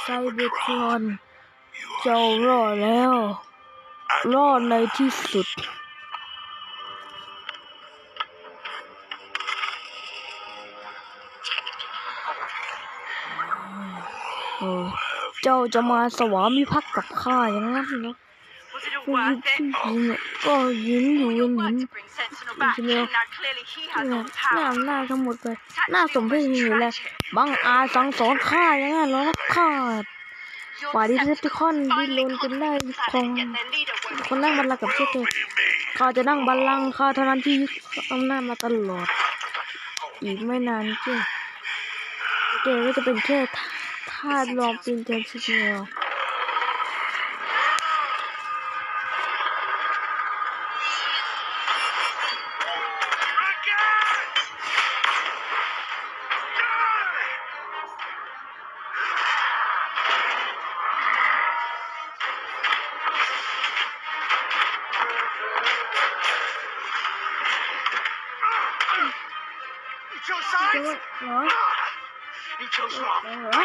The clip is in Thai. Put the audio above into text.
ไซเบทรอนเจ้ารอดแล้ว รอดในที่สุดเออเจ้าจะมาสวามิภักดิ์กับข้าอย่างนั้นเหรอ Was it ผู้ all หญิง worth ผู้ it? หญิงอะก็ยินอยู่ Did เห็ your น work to bring Sentinel back in? Now clearly he has เนี่ย all the หน้าหน้าทั้งหมดเลยหน้าสมเพชอยู่เลยบังอาจสังสอนข้าอย่างนั้นเหรอข้าฝ่ายดิเซปติคอนดิ้น finally รนจนได้ครองคนนั่งบัลลังก์กับเจ้าเกข้าจะนั่งบัลลังก์ข้าเท่านั้นที่ยึดอำนาจมาตลอด อีกไม่นานเจ้เจ้ก็จะเป็นแค่ทาสรองเป็นเทนซิเนียล You chose เจ้า sides? เหร